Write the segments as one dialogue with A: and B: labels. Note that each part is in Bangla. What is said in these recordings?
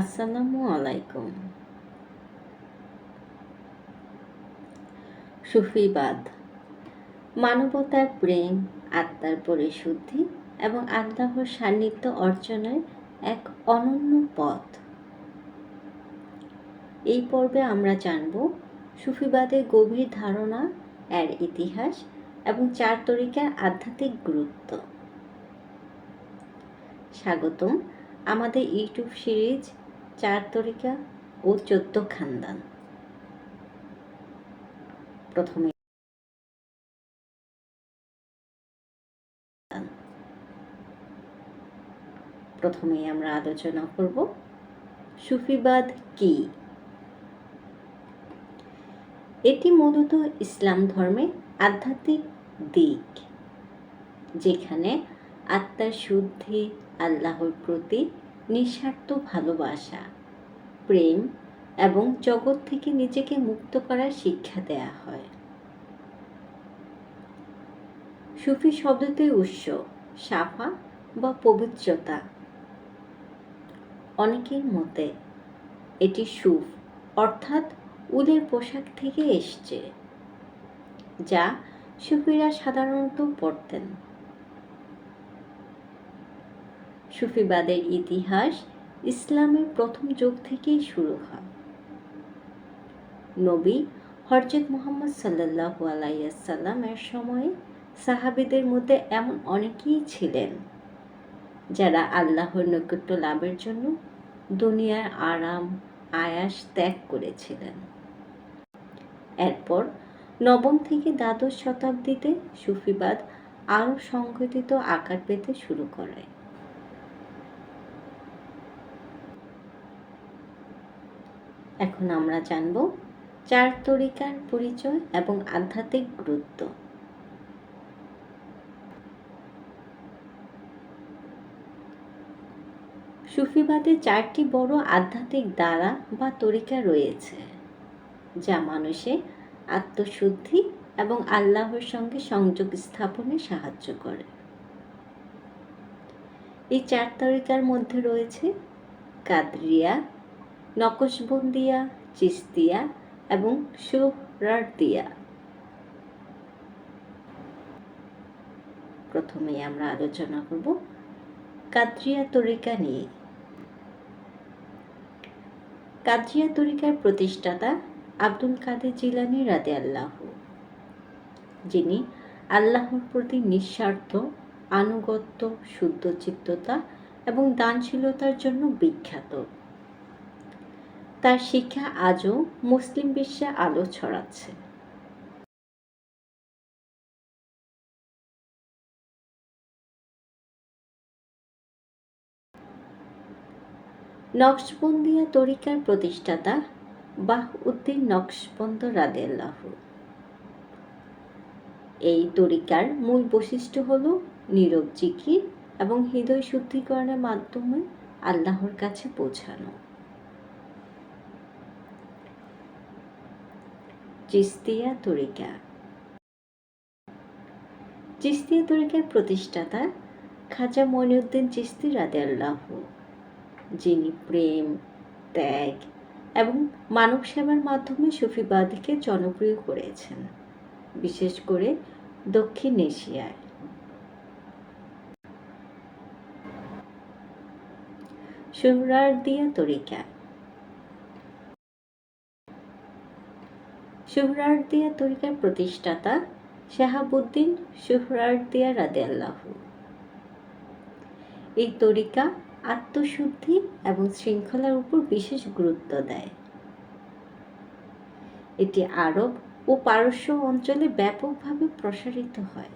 A: আসসালামু আলাইকুম। সুফিবাদ, মানবতার প্রেম, আত্মার পরিশুদ্ধি এবং আল্লাহর সান্নিধ্য অর্জনের এক অনন্য পথ। এই পর্বে আমরা জানব সুফিবাদের গভীর ধারণা, এর ইতিহাস এবং চার তরিকার আধ্যাত্মিক গুরুত্ব। স্বাগতম আমাদের ইউটিউব সিরিজ চার তরিকা ও চোদ্দ খানদান। প্রথমে প্রথমেই আমরা আলোচনা করব সুফিবাদ কি? এটি মূলত ইসলাম ধর্মের আধ্যাত্মিক দিক, যেখানে আত্মার শুদ্ধি আল্লাহর প্রতি নিঃস্বার্থ ভালোবাসা, প্রেম এবং জগৎ থেকে নিজেকে মুক্ত করার শিক্ষা দেয়া হয়। সুফি শব্দতে উৎস, সাফা বা পবিত্রতা। অনেকের মতে, এটি সুফ, অর্থাৎ উলের পোশাক থেকে এসছে, যা সুফিরা সাধারণত পড়তেন সুফিবাদের ইতিহাস ইসলামের প্রথম যুগ থেকেই শুরু হয়। নবী হরজত মোহাম্মদ সাল্লাহ আলাইসাল্লামের সময়ে সাহাবিদের মধ্যে এমন অনেকেই ছিলেন যারা আল্লাহর নৈকট্য লাভের জন্য দুনিয়ার আরাম, আয়াস ত্যাগ করেছিলেন। এরপর নবম থেকে দ্বাদশ শতাব্দীতে সুফিবাদ আরও সংগঠিত আকার পেতে শুরু করে। এখন আমরা জানব চার তরিকার পরিচয় এবং আধ্যাত্মিক গুরুত্ব। সুফিবাদে চারটি বড় আধ্যাত্মিক দ্বারা বা তরিকা রয়েছে, যা মানুষের আত্মশুদ্ধি এবং আল্লাহর সঙ্গে সংযোগ স্থাপনে সাহায্য করে। এই চার তরিকার মধ্যে রয়েছে কাদরিয়া নকশবন্দিয়া চিস্তিয়া এবং সুহরারদিয়া প্রথমেই আমরা আলোচনা করব কাদ্রিয়া তরিকা নিয়ে। কাদ্রিয়া তরিকার প্রতিষ্ঠাতা আব্দুল কাদের জিলানি রাদে আল্লাহ যিনি আল্লাহর প্রতি নিঃস্বার্থ, আনুগত্য, শুদ্ধচিত্ততা এবং দানশীলতার জন্য বিখ্যাত। তার শিক্ষা আজও মুসলিম বিশ্বে আলো ছড়াচ্ছে। নকশবন্দিয়া তরিকার প্রতিষ্ঠাতা বাহ উদ্দিন নকশবন্দ রাদেল্লাহ এই তরিকার মূল বৈশিষ্ট্য হল নীরব জিকির এবং হৃদয় শুদ্ধিকরণের মাধ্যমে আল্লাহর কাছে পৌঁছানো। চিস্তিয়া তরিকা। চিস্তিয়া তরিকার প্রতিষ্ঠাতা খাজা মইনুদ্দিন চিস্তি রাদে আল্লাহ যিনি প্রেম, ত্যাগ এবং মানব সেবার মাধ্যমে সুফিবাদকে জনপ্রিয় করেছেন, বিশেষ করে দক্ষিণ এশিয়ায়। সুহরার্দিয়া তরিকা সুহরার্দিয়া তরিকার প্রতিষ্ঠাতা শাহাবুদ্দিন সুহরার্দিয়া রাদে আল্লাহ এই তরিকা আত্মশুদ্ধি এবং শৃঙ্খলার উপর বিশেষ গুরুত্ব দেয়। এটি আরব ও পারস্য অঞ্চলে ব্যাপকভাবে প্রসারিত হয়।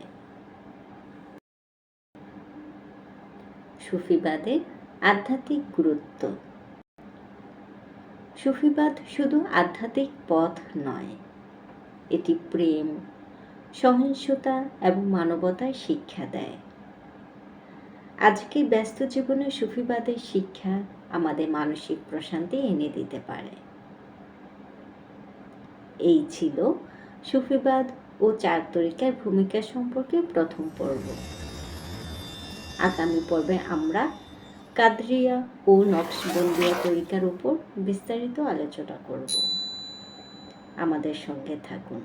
A: সুফিবাদে আধ্যাত্মিক গুরুত্ব। সুফিবাদ শুধু আধ্যাত্মিক পথ নয় এটি প্রেম, সহিংসতা এবং মানবতায় শিক্ষা দেয়। আজকে ব্যস্ত জীবনে সুফিবাদের শিক্ষা আমাদের মানসিক প্রশান্তি এনে দিতে পারে। এই ছিল সুফিবাদ ও চার তরিকার ভূমিকা সম্পর্কে প্রথম পর্ব। আগামী পর্বে আমরা কাদরিয়া ও নকশবন্দিয়া তরিকার উপর বিস্তারিত আলোচনা করব। আমাদের সঙ্গে থাকুন।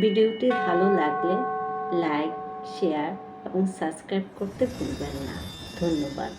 A: ভিডিওটি ভালো লাগলে লাইক শেয়ার এবং সাবস্ক্রাইব করতে ভুলবেন না। ধন্যবাদ।